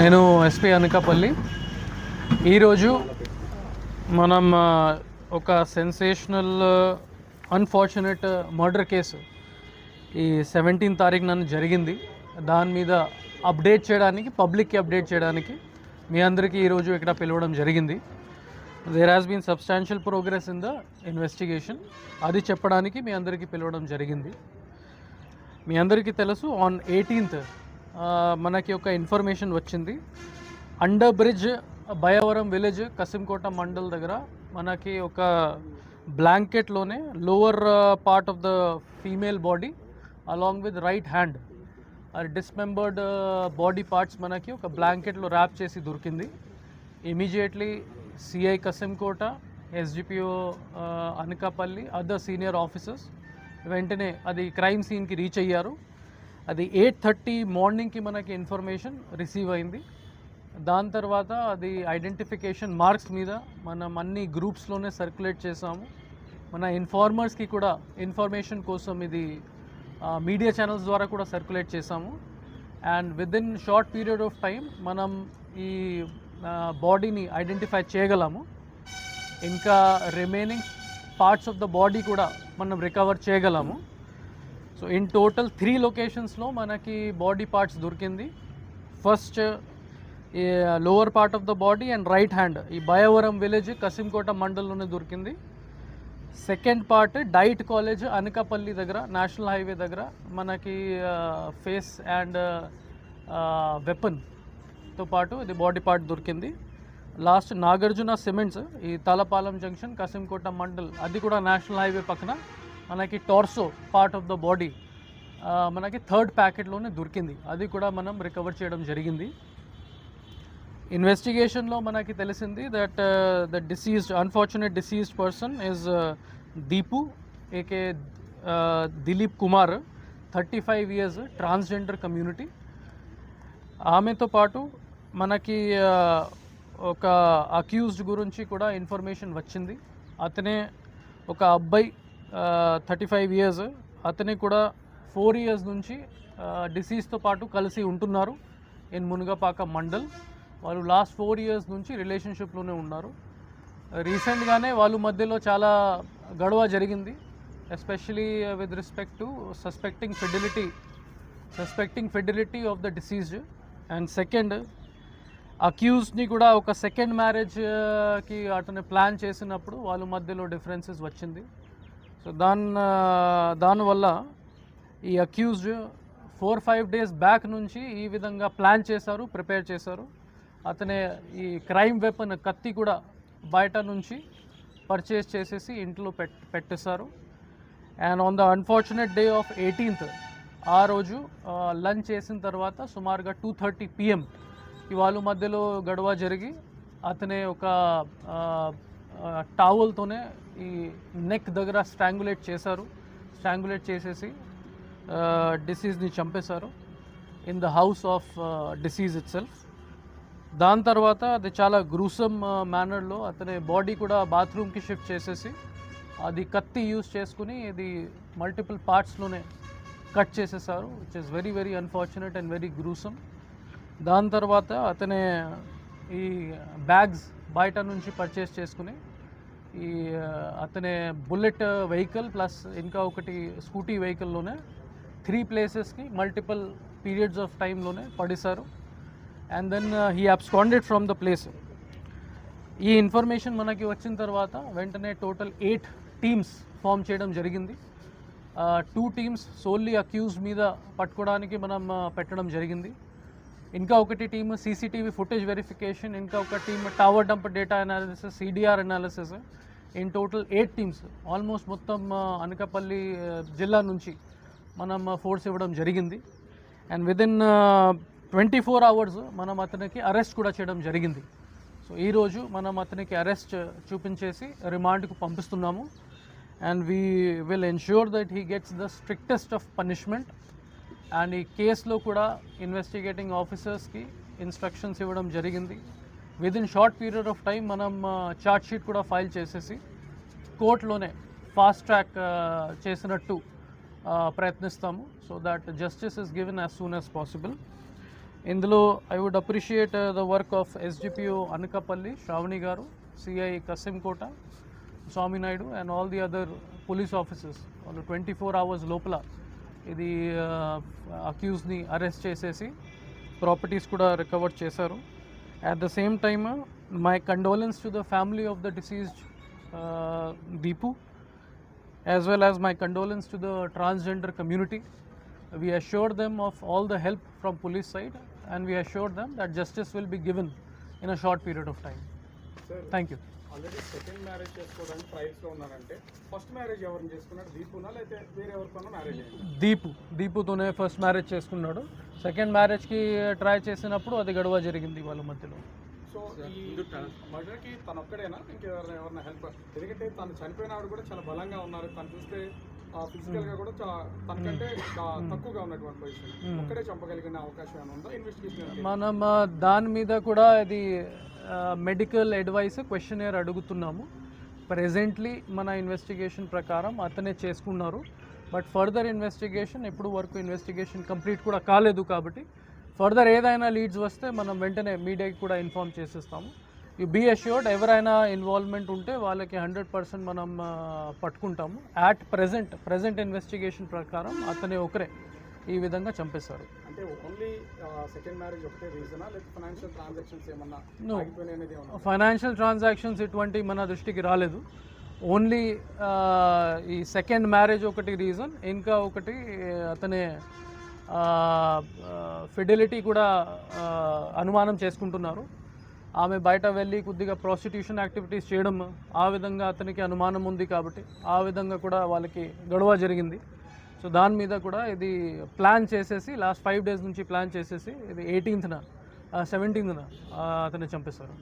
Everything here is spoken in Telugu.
నేను ఎస్పి అనకాపల్లి. ఈరోజు మనం ఒక సెన్సేషనల్ అన్ఫార్చునేట్ మర్డర్ కేసు ఈ సెవెంటీన్ తారీఖు నన్ను జరిగింది. దాని మీద అప్డేట్ చేయడానికి పబ్లిక్కి అప్డేట్ చేయడానికి మీ అందరికీ ఈరోజు ఇక్కడ పిలవడం జరిగింది. There has been substantial progress in the investigation అది చెప్పడానికి మీ అందరికీ పిలవడం జరిగింది. మీ అందరికీ తెలుసు ఆన్ ఎయిటీన్త్ మనకి ఒక ఇన్ఫర్మేషన్ వచ్చింది. Under bridge Bhayavaram village Kasimkota mandal దగ్గర మనకి ఒక బ్లాంకెట్లోనే lower part of the female body along with right hand dismembered body parts మనకి ఒక బ్లాంకెట్లో ర్యాప్ చేసి దొరికింది. Immediately CI Kasimkota SDPO Anakapalli other senior officers వెంటనే అది క్రైమ్ సీన్కి రీచ్ అయ్యారు. అది ఎయిట్ థర్టీ మార్నింగ్కి మనకి ఇన్ఫర్మేషన్ రిసీవ్ అయింది. దాని తర్వాత అది ఐడెంటిఫికేషన్ మార్క్స్ మీద మనం అన్ని గ్రూప్స్లోనే సర్క్యులేట్ చేసాము. మన ఇన్ఫార్మర్స్కి కూడా ఇన్ఫర్మేషన్ కోసం ఇది మీడియా ఛానల్స్ ద్వారా కూడా సర్క్యులేట్ చేసాము. And with in short period of time మనం ఈ బాడీని ఐడెంటిఫై చేయగలము. ఇంకా remaining parts of the body కూడా మనం రికవర్ చేయగలము. సో ఇన్ టోటల్ త్రీ లొకేషన్స్లో మనకి బాడీ పార్ట్స్ దొరికింది. First lower part of the body and right hand ఈ బయవరం విలేజ్ కసింకోట మండల్లోనే దొరికింది. Second part DIET college Anakapalli దగ్గర నేషనల్ హైవే దగ్గర మనకి ఫేస్ అండ్ వెపన్తో పాటు ఇది బాడీ పార్ట్ దొరికింది. లాస్ట్ నాగార్జున సిమెంట్స్ ఈ తలపాలెం జంక్షన్ కసింకోట మండల్ అది కూడా నేషనల్ హైవే పక్కన. మనకి torso part of the body మనకి థర్డ్ ప్యాకెట్లోనే దొరికింది. అది కూడా మనం రికవర్ చేయడం జరిగింది. ఇన్వెస్టిగేషన్లో మనకి తెలిసింది that the deceased unfortunate deceased person is Deepu AK Dilip Kumar thirty five years transgender community ఆమెతో పాటు మనకి ఒక అక్యూజ్డ్ గురించి కూడా ఇన్ఫర్మేషన్ వచ్చింది. అతనే ఒక అబ్బాయి థర్టీ ఫైవ్ ఇయర్స్ అతని కూడా ఫోర్ ఇయర్స్ నుంచి డిసీజ్తో పాటు కలిసి ఉంటున్నారు ఇన్ మునుగపాక మండల్. వాళ్ళు లాస్ట్ ఫోర్ ఇయర్స్ నుంచి రిలేషన్షిప్లోనే ఉన్నారు. రీసెంట్గానే వాళ్ళ మధ్యలో చాలా గొడవ జరిగింది. Especially with respect to suspecting fidelity suspecting fidelity of the deceased and second అక్యూజ్ని కూడా ఒక సెకండ్ మ్యారేజ్కి uh, అతను ప్లాన్ చేసినప్పుడు వాళ్ళ మధ్యలో డిఫరెన్సెస్ వచ్చింది. సో దాని దానివల్ల ఈ accused four five days back నుంచి ఈ విధంగా ప్లాన్ చేశారు ప్రిపేర్ చేశారు. అతనే ఈ క్రైమ్ వెపన్ కత్తి కూడా బయట నుంచి పర్చేస్ చేసేసి ఇంట్లో పెట్ పెట్టేశారు. And on the unfortunate day of eighteenth ఆ రోజు లంచ్ చేసిన తర్వాత సుమారుగా టూ థర్టీ పిఎం ఇవాళ మధ్యలో గొడవ జరిగి అతనే ఒక టావల్తోనే ఈ నెక్ దగ్గర స్ట్రాంగులేట్ చేశారు. స్ట్రాంగులేట్ చేసేసి డిసీజ్ని చంపేశారు. In the house of deceased itself దాని తర్వాత అది చాలా గ్రూసమ్ మేనర్లో అతని బాడీ కూడా బాత్రూమ్కి షిఫ్ట్ చేసేసి అది కత్తి యూస్ చేసుకుని ఇది మల్టిపుల్ పార్ట్స్లోనే కట్ చేసేసారు which is very very unfortunate and very gruesome దాని తర్వాత అతనే ఈ బ్యాగ్స్ బయట నుంచి పర్చేస్ చేసుకుని ఈ అతనే బుల్లెట్ వెహికల్ ప్లస్ ఇంకా ఒకటి స్కూటీ వెహికల్లోనే త్రీ ప్లేసెస్కి మల్టిపుల్ పీరియడ్స్ ఆఫ్ టైంలోనే పడేశారు. And then he absconded from the place ఈ ఇన్ఫర్మేషన్ మనకి వచ్చిన తర్వాత వెంటనే టోటల్ ఎయిట్ టీమ్స్ ఫామ్ చేయడం జరిగింది. టూ టీమ్స్ సోల్లీ అక్యూజ్ మీద పట్టుకోవడానికి మనం పెట్టడం జరిగింది. ఇంకా ఒకటి టీమ్ సీసీటీవీ ఫుటేజ్ వెరిఫికేషన్ ఇంకా ఒక team tower dump data analysis CDR analysis in total eight teams almost మొత్తం అనకాపల్లి జిల్లా నుంచి మనం ఫోర్స్ ఇవ్వడం జరిగింది. And within twenty four hours మనం అతనికి అరెస్ట్ కూడా చేయడం జరిగింది. సో ఈరోజు మనం అతనికి అరెస్ట్ చూపించేసి రిమాండ్కు పంపిస్తున్నాము. And we will ensure that he gets the strictest of punishment and ఈ కేసులో కూడా ఇన్వెస్టిగేటింగ్ ఆఫీసర్స్కి ఇన్స్ట్రక్షన్స్ ఇవ్వడం జరిగింది. Within short period of time మనం చార్ట్ షీట్ కూడా ఫైల్ చేసేసి కోర్టులోనే ఫాస్ట్ ట్రాక్ చేసినట్టు ప్రయత్నిస్తాము. So that justice is given as soon as possible ఇందులో I would appreciate the work of SDPO Anakapalli Shravani garu CI Kasimkota Swaminaidu and all the other police officers వాళ్ళు ట్వంటీ ఫోర్ అవర్స్ లోపల ఇది అక్యూజ్ని అరెస్ట్ చేసేసి ప్రాపర్టీస్ కూడా రికవర్ చేశారు at the same time my condolence to the family of the deceased Deepu as well as my condolence to the transgender community. We assured them of all the help from police side and we assured them that justice will be given in a short period of time. Sir Thank you. Already second marriage చేసుకోవడానికి ట్రయల్స్లో ఉన్నారంటే ఫస్ట్ మ్యారేజ్ ఎవరిని చేసుకున్నాడు? దీపునా లేకపోతే వేరే ఎవరికన్నా మ్యారేజ్ దీపు దీపుతోనే ఫస్ట్ మ్యారేజ్ చేసుకున్నాడు. సెకండ్ మ్యారేజ్కి ట్రై చేసినప్పుడు అది గొడవ జరిగింది వాళ్ళ మధ్యలో. సో ఈ మర్డర్కి తన ఒక్కడేనా ఇంకెవరైనా ఎవరైనా హెల్ప్ ఎందుకంటే తను చనిపోయిన ఆవిడ కూడా చాలా బలంగా ఉన్నారు. తను చూస్తే ఫిజికల్గా కూడా తనకంటే తక్కువగా ఉన్నటువంటి పొజిషన్ ఒక్కడే చంపగలిగిన అవకాశం ఏమైనా ఉందా? ఇన్వెస్టిగేషన్ మనం దాని మీద కూడా ఇది మెడికల్ అడ్వైస్ క్వశ్చనర్ అడుగుతున్నాము. ప్రెజెంట్లీ మన ఇన్వెస్టిగేషన్ ప్రకారం అతనే చేసుకున్నారు. బట్ ఫర్దర్ ఇన్వెస్టిగేషన్ ఎప్పుడు వరకు ఇన్వెస్టిగేషన్ కంప్లీట్ కూడా కాలేదు కాబట్టి ఫర్దర్ ఏదైనా లీడ్స్ వస్తే మనం వెంటనే మీడియాకి కూడా ఇన్ఫామ్ చేసేస్తాము. బీ అష్యూర్డ్ ఎవరైనా ఇన్వాల్వ్మెంట్ ఉంటే వాళ్ళకి హండ్రెడ్ పర్సెంట్ మనం పట్టుకుంటాము. యాట్ ప్రజెంట్ ప్రజెంట్ ఇన్వెస్టిగేషన్ ప్రకారం అతనే ఒకరే ఈ విధంగా చంపేశారు. ఫైనాన్షియల్ ట్రాన్సాక్షన్స్ ఇటువంటి మన దృష్టికి రాలేదు. ఓన్లీ ఈ సెకండ్ మ్యారేజ్ ఒకటి రీజన్ ఇంకా ఒకటి అతనే ఫిడిలిటీ కూడా అనుమానం చేసుకుంటున్నారు. ఆమె బయట వెళ్ళి కొద్దిగా ప్రాస్టిట్యూషన్ యాక్టివిటీస్ చేయడం ఆ విధంగా అతనికి అనుమానం ఉంది కాబట్టి ఆ విధంగా కూడా వాళ్ళకి గొడవ జరిగింది. సో దాని మీద కూడా ఇది ప్లాన్ చేసేసి లాస్ట్ ఫైవ్ డేస్ నుంచి ప్లాన్ చేసేసి ఇది ఎయిటీన్త్న సెవెంటీన్త్న అతన్ని చంపేశారు.